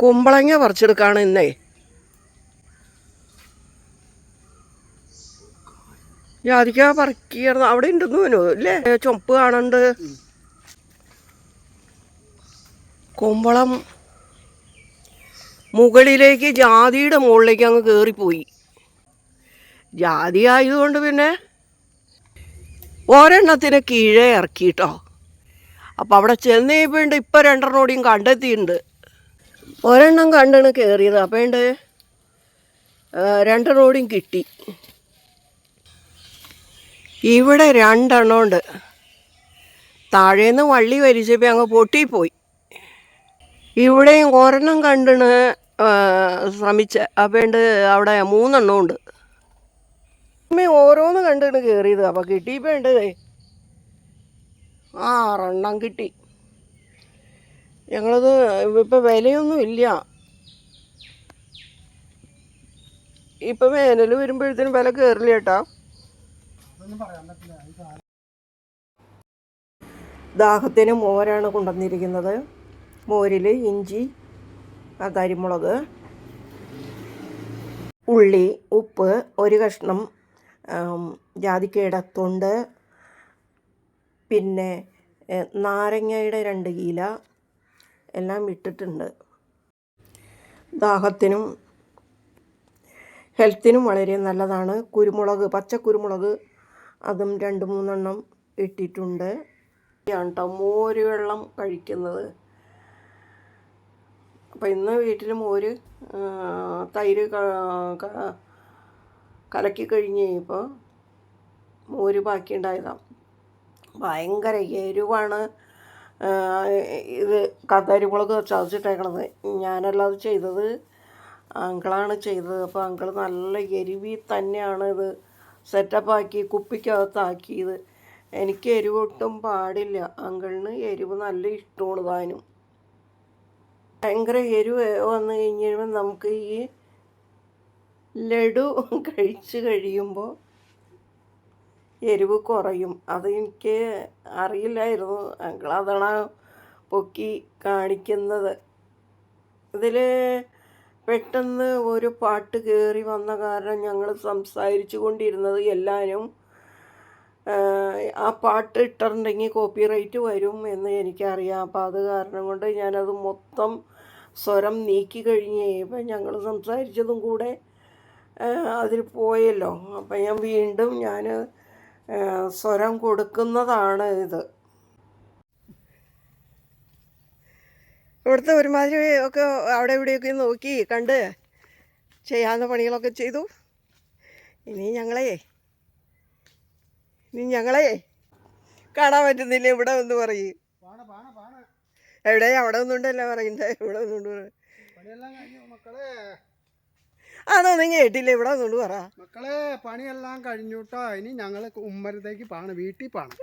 കുമ്പളങ്ങ പറിച്ചെടുക്കാണ് ഇന്നേ. ജാതിക്ക പറിക്കിയിരുന്നു അവിടെ ഉണ്ടെന്ന് അല്ലേ? ചുമപ്പ് കാണുന്നുണ്ട് കുമ്പളം മുകളിലേക്ക് ജാതിയുടെ മുകളിലേക്ക് അങ്ങ് കയറിപ്പോയി ജാതി ആയതുകൊണ്ട് പിന്നെ ഒരെണ്ണത്തിന് കീഴേ ഇറക്കിട്ടോ. അപ്പം അവിടെ ചെന്ന് കഴിയുമ്പോണ്ട് ഇപ്പം രണ്ടെണ്ണോടെയും കണ്ടെത്തിയിട്ടുണ്ട്. ഒരെണ്ണം കണ്ടാണ് കയറിയത് അപ്പോൾ ഉണ്ട് റോഡും കിട്ടി. ഇവിടെ രണ്ടെണ്ണം ഉണ്ട്. താഴേന്ന് വള്ളി വലിച്ചപ്പോൾ അങ്ങ് പൊട്ടിപ്പോയി. ഇവിടെയും ഒരെണ്ണം കണ്ടാണ് ശ്രമിച്ച. അപ്പണ്ട് അവിടെ മൂന്നെണ്ണം ഉണ്ട്. ഓരോന്ന് കണ്ടിട്ട് കയറിയത് അപ്പം കിട്ടിയപ്പോൾ ഉണ്ട് ആറെണ്ണം കിട്ടി. ഞങ്ങളത് ഇപ്പം വിലയൊന്നും ഇല്ല. ഇപ്പം വേനൽ വരുമ്പോഴത്തേനും വില കയറില്ല ചേട്ടാ ദാഹത്തിന് മോരാണ് കൊണ്ടുവന്നിരിക്കുന്നത്. മോരിൽ ഇഞ്ചി കരിമുളക് ഉള്ളി ഉപ്പ് ഒരു കഷ്ണം ജാതിക്കയുടെ തൊണ്ട് പിന്നെ നാരങ്ങയുടെ രണ്ട് കീല എല്ലാം ഇട്ടിട്ടുണ്ട്. ദാഹത്തിനും ഹെൽത്തിനും വളരെ നല്ലതാണ്. കുരുമുളക് പച്ച കുരുമുളക് അതും രണ്ട് മൂന്നെണ്ണം ഇട്ടിട്ടുണ്ട്. കേട്ടോ മോര് വെള്ളം കഴിക്കുന്നത്. അപ്പോൾ ഇന്ന് വീട്ടിൽ മോര് തൈര് കലക്കി കഴിഞ്ഞ് കഴിഞ്ഞപ്പോൾ മോര് ബാക്കിയുണ്ടായതാണ് ഭയങ്കര എരിവാണ്. ഇത് മുളക് ചതച്ചിട്ടേക്കണത് ഞാനല്ല അത് ചെയ്തത്. അങ്കിളാണ് ചെയ്തത്. അപ്പോൾ അങ്കിൾ നല്ല എരിവി തന്നെയാണ് ഇത് സെറ്റപ്പാക്കി കുപ്പിക്കകത്താക്കിയത് എനിക്ക് എരിവൊട്ടും പാടില്ല. അങ്കിളിന് എരിവ് നല്ല ഇഷ്ടമാണ് താനും. ഭയങ്കര എരിവ് വന്നു കഴിഞ്ഞ് കഴിയുമ്പോൾ നമുക്ക് ഈ ലഡു കഴിച്ച് കഴിയുമ്പോൾ എരിവ് കുറയും. അത് എനിക്ക് അറിയില്ലായിരുന്നു. അങ്കിൾ പൊക്കി കാണിക്കുന്നത്. ഇതിൽ പെട്ടെന്ന് ഒരു പാട്ട് കയറി വന്ന കാരണം ഞങ്ങൾ സംസാരിച്ചു കൊണ്ടിരുന്നത് എല്ലാവരും ആ പാട്ട് ഇട്ടിട്ടുണ്ടെങ്കിൽ കോപ്പി റൈറ്റ് വരും എന്ന് എനിക്കറിയാം. അപ്പോൾ അത് കാരണം കൊണ്ട് ഞാനത് മൊത്തം സ്വരം നീക്കി കഴിഞ്ഞ് കഴിയുമ്പോൾ ഞങ്ങൾ സംസാരിച്ചതും കൂടെ അതിൽ പോയല്ലോ. അപ്പം ഞാൻ വീണ്ടും ഞാൻ സ്വരം കൊടുക്കുന്നതാണ് ഇത്. ഇവിടുത്തെ ഒരുമാതിരി ഒക്കെ അവിടെ ഇവിടെയൊക്കെ നോക്കി കണ്ട് ചെയ്യാവുന്ന പണികളൊക്കെ ചെയ്തു. ഇനി ഞങ്ങളെ ഇനി ഞങ്ങളെ കാണാൻ പറ്റുന്നില്ല. ഇവിടെ ഒന്ന് പറയും. എവിടെ? അവിടെ ഒന്നുണ്ടല്ലോ പറയണ്ടേ ഇവിടെ ഒന്നുണ്ട് പറ അതൊന്നും കേട്ടില്ല? ഇവിടെ ഒന്നുകൊണ്ട് പറ. മക്കളെ പണിയെല്ലാം കഴിഞ്ഞുട്ടോ. ഇനി ഞങ്ങൾ ഉമ്മരത്തേക്ക് പാണ് വീട്ടിൽ പാണ്.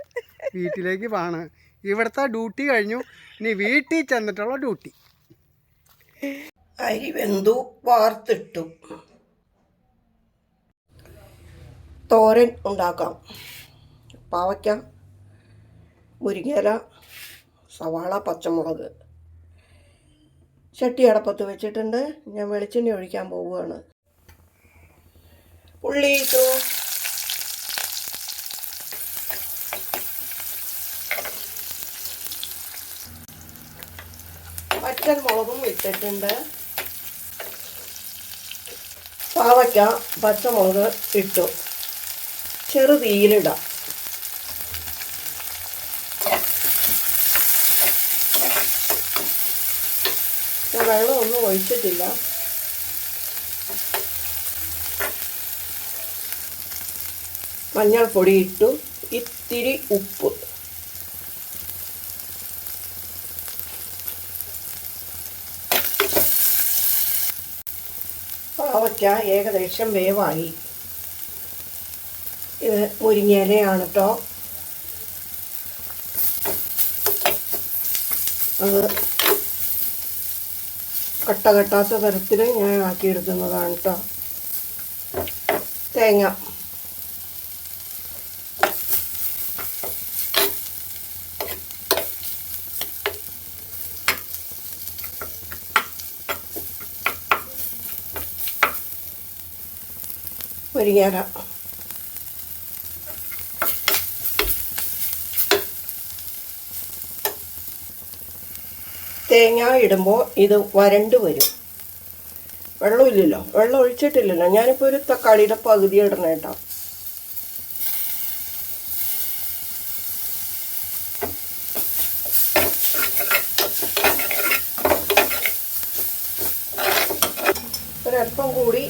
വീട്ടിലേക്ക് പാണ്. ഇവിടുത്തെ ഡ്യൂട്ടി കഴിഞ്ഞു. ഇനി വീട്ടിൽ ചെന്നിട്ടുള്ള ഡ്യൂട്ടി. അരി വെന്തു വാർത്തിട്ടു. തോരൻ ഉണ്ടാക്കാം. പാവയ്ക്ക മുരിങ്ങയില സവാള പച്ചമുളക്. ചട്ടി അടപ്പത്ത് വെച്ചിട്ടുണ്ട്. ഞാൻ വെളിച്ചെണ്ണ ഒഴിക്കാൻ പോവുകയാണ്. ഉള്ളി ഇട്ടു. പച്ചമുളകും ഇട്ടിട്ടുണ്ട്. പാവയ്ക്ക പച്ചമുളക് ഇട്ടു. ചെറു തീയിലിടാം. ഞാൻ വെള്ളമൊന്നും ഒഴിച്ചിട്ടില്ല. മഞ്ഞൾപ്പൊടി ഇട്ടു ഇത്തിരി ഉപ്പ്. പാവയ്ക്ക ഏകദേശം വേവായി. ഇത് മുരിങ്ങയിലയാണ് കേട്ടോ അത് കട്ട കെട്ടാത്ത തരത്തിൽ ഞാൻ ആക്കിയെടുക്കുന്നതാണ് കേട്ടോ തേങ്ങ. മുരിങ്ങയില തേങ്ങ ഇടുമ്പോൾ ഇത് വരണ്ട് വരും. വെള്ളമില്ലല്ലോ. വെള്ളം ഒഴിച്ചിട്ടില്ലല്ലോ. ഞാനിപ്പോൾ ഒരു തക്കാളിയുടെ പകുതി ഇടണം കേട്ടോ ഒരല്പം കൂടി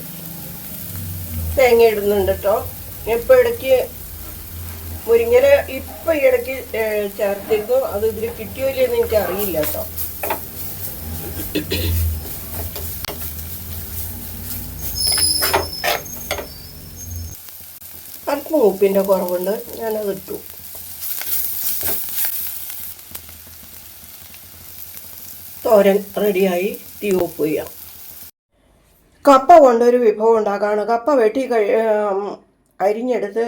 തേങ്ങ ഇടുന്നുണ്ട് കേട്ടോ ഇപ്പം ഇടയ്ക്ക് മുരിങ്ങല ഇപ്പം ഇടയ്ക്ക് ചേർത്തിരുന്നു. അത് ഇതിൽ കിട്ടിയോ ഇല്ലയെന്ന് എനിക്ക് അറിയില്ല കേട്ടോ അല്പം ഉപ്പിന്റെ കുറവുണ്ട്. ഞാനത് ഇട്ടു. തോരൻ റെഡിയായി തീ ഓഫ് ചെയ്യാം. കപ്പ കൊണ്ടൊരു വിഭവം ഉണ്ടാക്കാണ്. കപ്പ വെട്ടി കഴി അരിഞ്ഞെടുത്ത്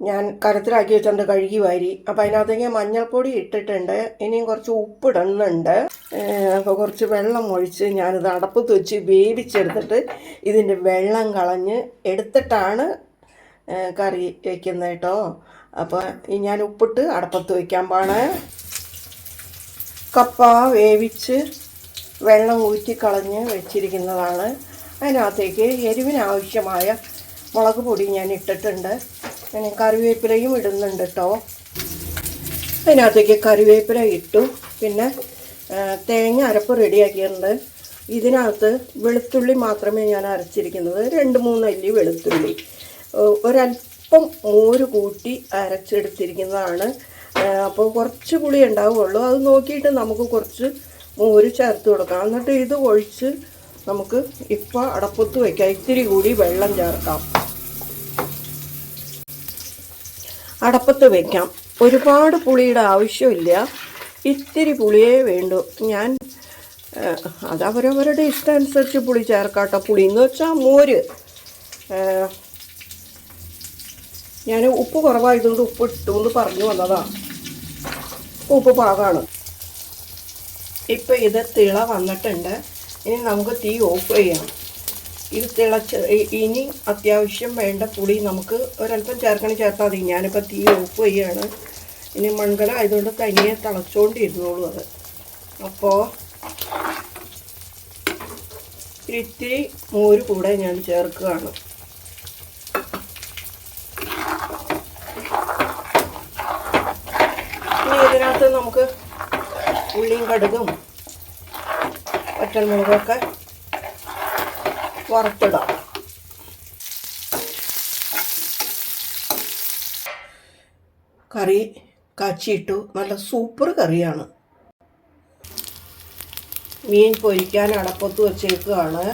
ഞാൻ കരത്തിലാക്കി വെച്ചിട്ടുണ്ട് കഴുകി വാരി. അപ്പോൾ അതിനകത്തേക്ക് മഞ്ഞൾപ്പൊടി ഇട്ടിട്ടുണ്ട്. ഇനിയും കുറച്ച് ഉപ്പിടുന്നുണ്ട്. അപ്പോൾ കുറച്ച് വെള്ളം ഒഴിച്ച് ഞാനിത് അടപ്പത്ത് വെച്ച് വേവിച്ചെടുത്തിട്ട് ഇതിന്റെ വെള്ളം കളഞ്ഞ് എടുത്തിട്ടാണ് കറി വയ്ക്കുന്നത് കേട്ടോ. അപ്പോൾ ഞാൻ ഉപ്പിട്ട് അടപ്പത്ത് വയ്ക്കാൻ പാണ് കപ്പ വേവിച്ച് വെള്ളം ഊറ്റിക്കളഞ്ഞ് വെച്ചിരിക്കുന്നതാണ്. അതിനകത്തേക്ക് എരിവിനാവശ്യമായ മുളക് പൊടി ഞാൻ ഇട്ടിട്ടുണ്ട്. പിന്നെ കറിവേപ്പിലയും ഇടുന്നുണ്ട് കേട്ടോ അതിനകത്തേക്ക് കറിവേപ്പില ഇട്ടു. പിന്നെ തേങ്ങ അരപ്പ് റെഡിയാക്കിയിട്ടുണ്ട്. ഇതിനകത്ത് വെളുത്തുള്ളി മാത്രമേ ഞാൻ അരച്ചിരിക്കുന്നത്. രണ്ട് മൂന്ന് അല്ലി വെളുത്തുള്ളി. ഒരല്പം മോര് കൂട്ടി അരച്ചെടുത്തിരിക്കുന്നതാണ്. അപ്പോൾ കുറച്ച് പുളി ഉണ്ടാവുള്ളൂ അത് നോക്കിയിട്ട് നമുക്ക് കുറച്ച് മോര് ചേർത്ത് കൊടുക്കാം എന്നിട്ട് ഇത് ഒഴിച്ച് നമുക്ക് ഇപ്പോൾ അടപ്പത്ത് വയ്ക്കാം ഇത്തിരി കൂടി വെള്ളം ചേർക്കാം. അടപ്പത്ത് വയ്ക്കാം ഒരുപാട് പുളിയുടെ ആവശ്യമില്ല. ഇത്തിരി പുളിയേ വേണ്ടു. ഞാൻ അത് അവരവരുടെ ഇഷ്ടം അനുസരിച്ച് പുളി ചേർക്കാട്ടോ. പുളി എന്ന് വെച്ചാൽ മോര്. ഞാൻ ഉപ്പ് കുറവായതുകൊണ്ട് ഉപ്പ് ഇട്ടു എന്ന് പറഞ്ഞു വന്നതാണ് ഉപ്പ് പാകമാണ് ഇപ്പം ഇത് തിള വന്നിട്ടുണ്ട്. ഇനി നമുക്ക് തീ ഓഫ് ചെയ്യാം. ഇത് തിളച്ച് ഇനി അത്യാവശ്യം വേണ്ട പുളി നമുക്ക് ഒരല്പം ചേർക്കണ ചേർത്താൽ മതി. ഞാനിപ്പോൾ തീ ഓഫ് ചെയ്യാണ്. ഇനി മൺകല ആയതുകൊണ്ട് തനിയെ തിളച്ചുകൊണ്ടിരുന്നോളൂ അത്. അപ്പോൾ ഇത്തിരി മോര് കൂടെ ഞാൻ ചേർക്കുകയാണ്. ഇനി ഇതിനകത്ത് നമുക്ക് ഉള്ളിയും കടുകും ഒറ്റമുളകൊക്കെ വറുത്തിടാം. കറി കാച്ചിയിട്ടു നല്ല സൂപ്പർ കറിയാണ്. മീൻ പൊരിക്കാൻ അടപ്പത്ത് വച്ചേക്കുകയാണ്